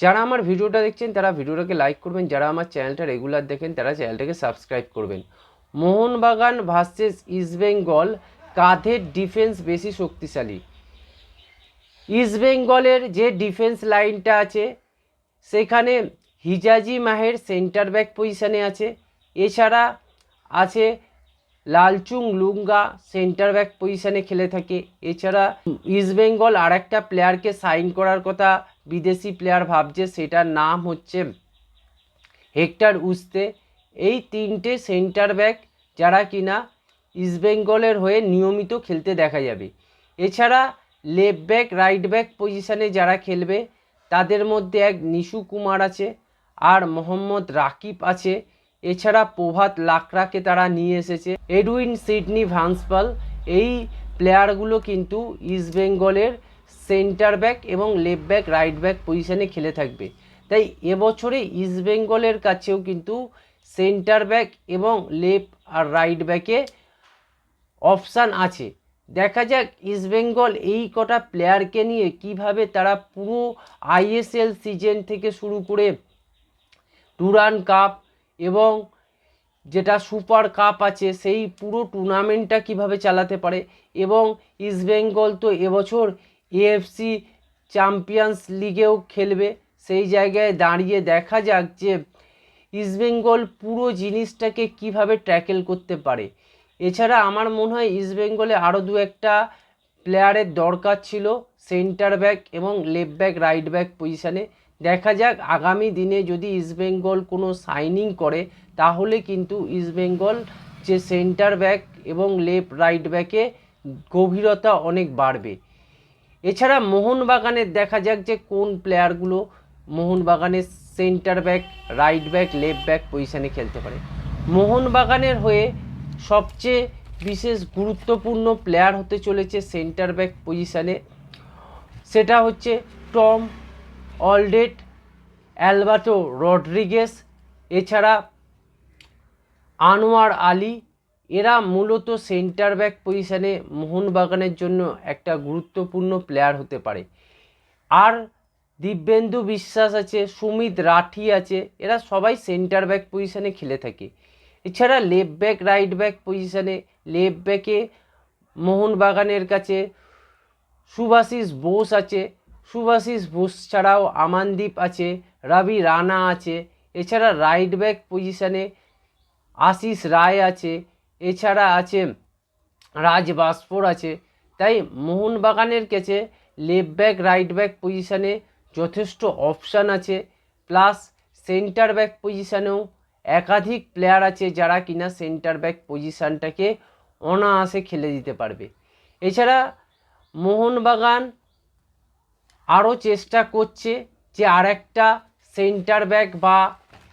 যারা আমার ভিডিওটা দেখছেন, তারা ভিডিওটাকে লাইক করবেন। যারা আমার চ্যানেলটা রেগুলার দেখেন, তারা চ্যানেলটাকে সাবস্ক্রাইব করবেন। মোহনবাগান ভার্সেস ইস্টবেঙ্গল কাঁধের ডিফেন্স বেশি শক্তিশালী। ইস্টবেঙ্গলের যে ডিফেন্স লাইনটা আছে, সেখানে হিজাজি মাহের সেন্টার ব্যাক পজিশানে আছে। এছাড়া আছে লালচুং লুঙ্গা সেন্টার ব্যাক পজিশানে খেলে থাকে। এছাড়া ইস্টবেঙ্গল আর একটা প্লেয়ারকে সাইন করার কথা বিদেশি প্লেয়ার ভাবছে সেটার নাম হচ্ছে হেক্টর উস্তে। এই তিনটে সেন্টার ব্যাক যারা কিনা ইস্টবেঙ্গলের হয়ে নিয়মিত খেলতে দেখা যাবে। এছাড়া লেফট ব্যাক রাইট ব্যাক পজিশানে যারা খেলবে, তাদের মধ্যে এক নিশু কুমার আছে আর মোহাম্মদ রাকিব আছে। এছাড়া প্রভাত লাকড়াকে তারা নিয়ে এসেছে। এডউইন সিডনি ভান্সপাল, এই প্লেয়ারগুলো কিন্তু ইস্টবেঙ্গলের সেন্টার ব্যাক এবং লেফট ব্যাক, রাইট ব্যাক পজিশানে খেলে থাকবে। তাই এবছরে ইস্টবেঙ্গলের কাছেও কিন্তু সেন্টার ব্যাক এবং লেফট আর রাইট ব্যাকে অপশান আছে। দেখা যাক ইস্টবেঙ্গল এই কটা প্লেয়ারকে নিয়ে কীভাবে তারা পুরো আইএসএল সিজন থেকে শুরু করে টুরান কাপ এবং যেটা সুপার কাপ আছে, সেই পুরো টুর্নামেন্টটা কীভাবে চালাতে পারে এবং ইস্টবেঙ্গল তো এবছর এএফসি চ্যাম্পিয়ন্স লিগেও খেলবে। সেই জায়গায় দাঁড়িয়ে দেখা যাক যে ইস্টবেঙ্গল পুরো জিনিসটাকে কীভাবে ট্যাকেল করতে পারে। এছাড়া আমার মনে হয় ইস্টবেঙ্গলে আরও দু একটা প্লেয়ারের দরকার ছিল, সেন্টার ব্যাক এবং লেফট ব্যাক, রাইট ব্যাক পজিশানে। দেখা যাক আগামী দিনে যদি ইস্টবেঙ্গল কোনো সাইনিং করে, তাহলে কিন্তু ইস্টবেঙ্গল যে সেন্টার ব্যাক এবং লেফট, রাইট ব্যাকে গভীরতা অনেক বাড়বে। এছাড়া মোহনবাগানের দেখা যাক যে কোন প্লেয়ারগুলো মোহনবাগানের centre back, right back, left back পজিশানে খেলতে পারে। মোহনবাগানের হয়ে সবচেয়ে বিশেষ গুরুত্বপূর্ণ প্লেয়ার হতে চলেছে সেন্টার ব্যাক পজিশানে। সেটা হচ্ছে টম অলডেট, অ্যালবার্টো রড্রিগেস, এছাড়া আনোয়ার আলী এরা মূলত সেন্টার ব্যাক পজিশানে মোহনবাগানের জন্য একটা গুরুত্বপূর্ণ প্লেয়ার হতে পারে। আর দিব্যেন্দু বিশ্বাস আছে, সুমিত রাঠি আছে, এরা সবাই সেন্টার ব্যাক পজিশানে খেলে থাকে। এছাড়া লেফট ব্যাক রাইট ব্যাক পজিশানে লেফট ব্যাকে মোহনবাগানের কাছে সুভাশিস বোস আছে। সুভাশিস বোস ছাড়াও আমানদীপ আছে, রবি রানা আছে। এছাড়া রাইট ব্যাক পজিশানে আশিস রায় আছে। এছাড়া আছে রাজ বাস্পর আছে। তাই মোহনবাগানের কাছে লেফট ব্যাক রাইট ব্যাক পজিশানে যথেষ্ট অপশান আছে। প্লাস সেন্টার ব্যাক পজিশানেও একাধিক প্লেয়ার আছে যারা কিনা সেন্টার ব্যাক পজিশানটাকে অনায়াসে খেলে দিতে পারবে। এছাড়া মোহনবাগান আরও চেষ্টা করছে যে আরেকটা সেন্টার ব্যাক বা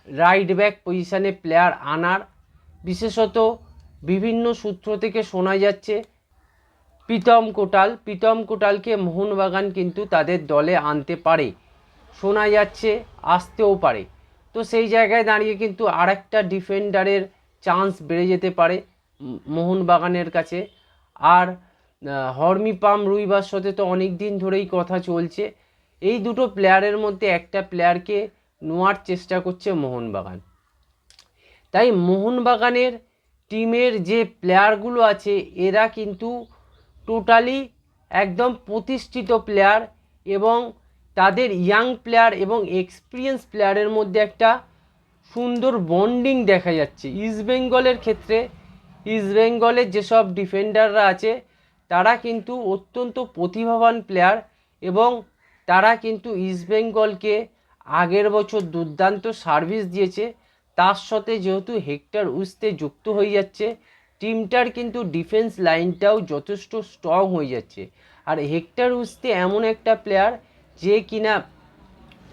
রাইট ব্যাক পজিশানে প্লেয়ার আনার। বিশেষত বিভিন্ন সূত্র থেকে শোনা যাচ্ছে, প্রীতম কোটাল, প্রীতম কোটালকে মোহনবাগান কিন্তু তাদের দলে আনতে পারে। শোনা যাচ্ছে, আসতেও পারে। তো সেই জায়গায় দাঁড়িয়ে কিন্তু আরেকটা ডিফেন্ডারের চান্স বেড়ে যেতে পারে মোহনবাগানের কাছে। আর হর্মিপাম রুইবার সাথে তো অনেক দিন ধরেই কথা চলছে। এই দুটো প্লেয়ারের মধ্যে একটা প্লেয়ারকে নেওয়ার চেষ্টা করছে মোহনবাগান। তাই মোহনবাগানের টিমের যে প্লেয়ারগুলো আছে, এরা কিন্তু টোটালি একদম প্রতিষ্ঠিত প্লেয়ার এবং তাদের ইয়াং প্লেয়ার এবং এক্সপিরিয়েন্স প্লেয়ারের মধ্যে একটা সুন্দর বন্ডিং দেখা যাচ্ছে। ইস্টবেঙ্গলের ক্ষেত্রে ইস্টবেঙ্গলের যেসব ডিফেন্ডাররা আছে, তারা কিন্তু অত্যন্ত প্রতিভাবান প্লেয়ার এবং তারা কিন্তু ইস্টবেঙ্গলকে আগের বছর দুর্দান্ত সার্ভিস দিয়েছে। তার সাথে যেহেতু হেক্টর উস্তে যুক্ত হয়ে যাচ্ছে, টিমটার কিন্তু ডিফেন্স লাইনটাও যথেষ্ট স্ট্রং হয়ে যাচ্ছে। আর হেক্টর উস্তে এমন একটা প্লেয়ার যে কিনা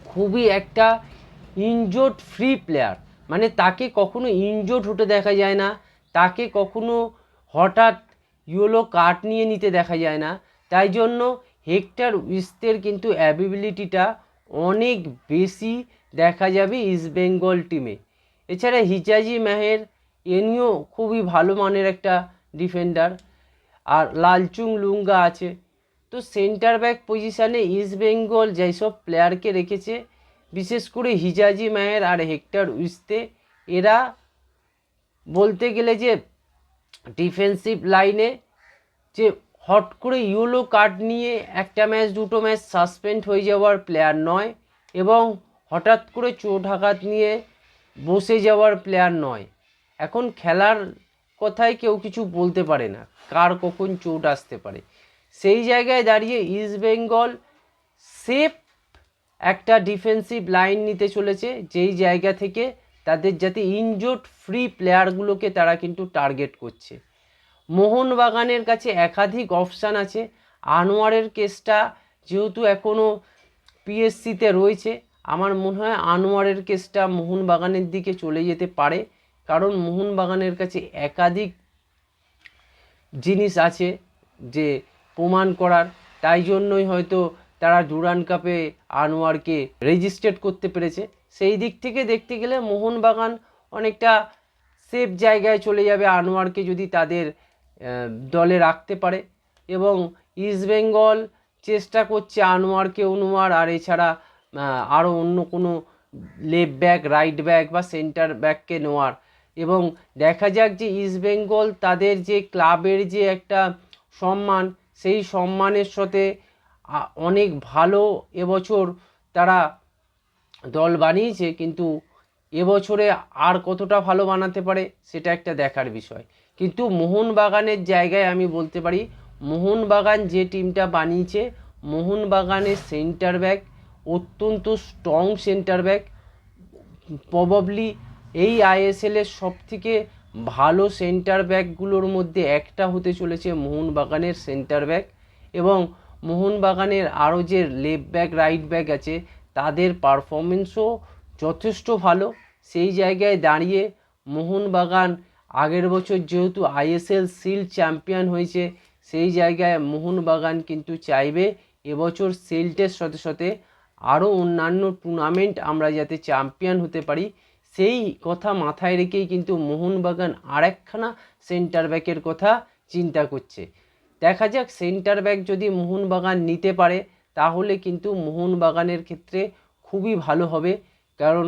খুবই একটা ইনজোর্ড ফ্রি প্লেয়ার মানে তাকে কখনো ইনজোর্ড হতে দেখা যায় না, তাকে কখনো হঠাৎ ইয়েলো কার্ড নিয়ে নিতে দেখা যায় না। তাই জন্য হেক্টর উইস্তের কিন্তু অ্যাবিলিটিটা অনেক বেশি দেখা যাবে ইস্টবেঙ্গল টিমে এছাড়া হিজাজি মেহের, এনিও খুবই ভালো মানের একটা ডিফেন্ডার আর লালচুং লুঙ্গা আছে। তো সেন্টার ব্যাক পজিশানে ইস্টবেঙ্গল যেসব প্লেয়ারকে রেখেছে, বিশেষ করে হিজাজি মায়ের আর হেক্টর উইস্তে, এরা বলতে গেলে যে ডিফেন্সিভ লাইনে যে হট করে ইয়েলো কার্ড নিয়ে একটা ম্যাচ দুটো ম্যাচ সাসপেন্ড হয়ে যাওয়ার প্লেয়ার নয় এবং হঠাৎ করে চোটাঘাত নিয়ে বসে যাওয়ার প্লেয়ার নয়। এখন খেলার কথায় কেউ কিছু বলতে পারে না, কার কখন চোট আসতে পারে। সেই জায়গায় দাঁড়িয়ে ইস্ট বেঙ্গল সেফ একটা ডিফেন্সিভ লাইন নিতে চলেছে, যেই জায়গা থেকে তাদের যাতে ইনজোর্ড ফ্রি প্লেয়ারগুলোকে তারা কিন্তু টার্গেট করছে। মোহনবাগানের কাছে একাধিক অপশান আছে। আনোয়ারের কেসটা যেহেতু এখনও পিএসসিতে রয়েছে আমার মনে হয় আনোয়ারের কেসটা মোহনবাগানের দিকে চলে যেতে পারে, কারণ মোহনবাগানের কাছে একাধিক জিনিস আছে যে প্রমাণ করার। তাই জন্যই হয়তো তারা ডুরান কাপে আনোয়ারকে রেজিস্ট্রেট করতে পেরেছে। সেই দিক থেকে দেখতে গেলে মোহনবাগান অনেকটা সেফ জায়গায় চলে যাবে আনোয়ারকে যদি তাদের দলে রাখতে পারে। এবং ইস্টবেঙ্গল চেষ্টা করছে আনোয়ারকে অনুয়ার আর এছাড়া আরও অন্য কোনো লেফট ব্যাক রাইট ব্যাক বা সেন্টার ব্যাককে নেওয়ার। এবং দেখা যাক যে ইস্টবেঙ্গল তাদের যে ক্লাবের যে একটা সম্মান, সেই সম্মানের সাথে অনেক ভালো এবছর তারা দল বানিয়েছে, কিন্তু এবছরে আর কতটা ভালো বানাতে পারে সেটা একটা দেখার বিষয়। কিন্তু মোহনবাগানের জায়গায় আমি বলতে পারি, মোহনবাগান যে টিমটা বানিয়েছে, মোহনবাগানের সেন্টার ব্যাক অত্যন্ত স্ট্রং সেন্টার ব্যাক প্রবাবলি এই আইএসএলের সব থেকে ভালো সেন্টার ব্যাকগুলোর মধ্যে একটা হতে চলেছে মোহনবাগানের সেন্টার ব্যাক এবং মোহনবাগানের আরও যে লেফট ব্যাক রাইট ব্যাক আছে, তাদের পারফরমেন্সও যথেষ্ট ভালো। সেই জায়গায় দাঁড়িয়ে মোহনবাগান আগের বছর যেহেতু আইএসএল সিল চ্যাম্পিয়ন হয়েছে, সেই জায়গায় মোহনবাগান কিন্তু চাইবে এবছর সিল্টের সাথে সাথে আরও অন্যান্য টুর্নামেন্ট আমরা যাতে চ্যাম্পিয়ন হতে পারি, সেই কথা মাথায় রেখেই কিন্তু মোহনবাগান আরেকখানা সেন্টার ব্যাকের কথা চিন্তা করছে। দেখা যাক সেন্টার ব্যাক যদি মোহনবাগান নিতে পারে, তাহলে কিন্তু মোহনবাগানের ক্ষেত্রে খুবই ভালো হবে। কারণ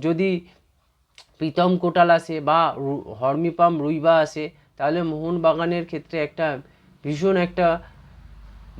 যদি প্রীতম কোটাল আসে বা হর্মিপাম রুইবা আসে, তাহলে মোহনবাগানের ক্ষেত্রে একটা ভীষণ একটা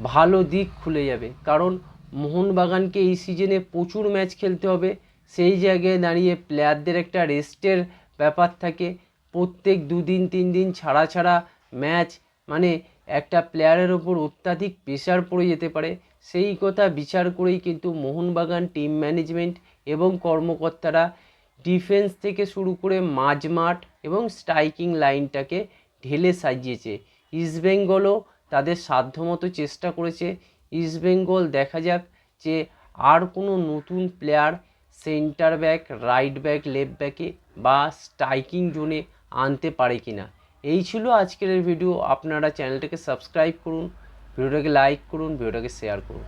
ভালো দিক খুলে যাবে। কারণ মোহনবাগানকে এই সিজনে প্রচুর ম্যাচ খেলতে হবে। সেই জায়গায় দাঁড়িয়ে প্লেয়ারদের একটা রেস্টের ব্যাপার থাকে। প্রত্যেক দুদিন তিন দিন ছাড়া ছাড়া ম্যাচ মানে একটা প্লেয়ারের ওপর অত্যাধিক প্রেশার পড়ে যেতে পারে। সেই কথা বিচার করেই কিন্তু মোহনবাগান টিম ম্যানেজমেন্ট এবং কর্মকর্তারা ডিফেন্স থেকে শুরু করে মাঝমাঠ এবং স্ট্রাইকিং লাইনটাকে ঢেলে সাজিয়েছে। ইস্টবেঙ্গলও তাদের সাধ্যমতো চেষ্টা করেছে। ইস্টবেঙ্গল দেখা যাক যে আর কোনো নতুন player centre back, right back, left ব্যাকে বা স্ট্রাইকিং জোনে আনতে পারে কি না এই ছিল আজকের ভিডিও। আপনারা চ্যানেলটাকে সাবস্ক্রাইব করুন, ভিডিওটাকে লাইক করুন, ভিডিওটাকে শেয়ার করুন।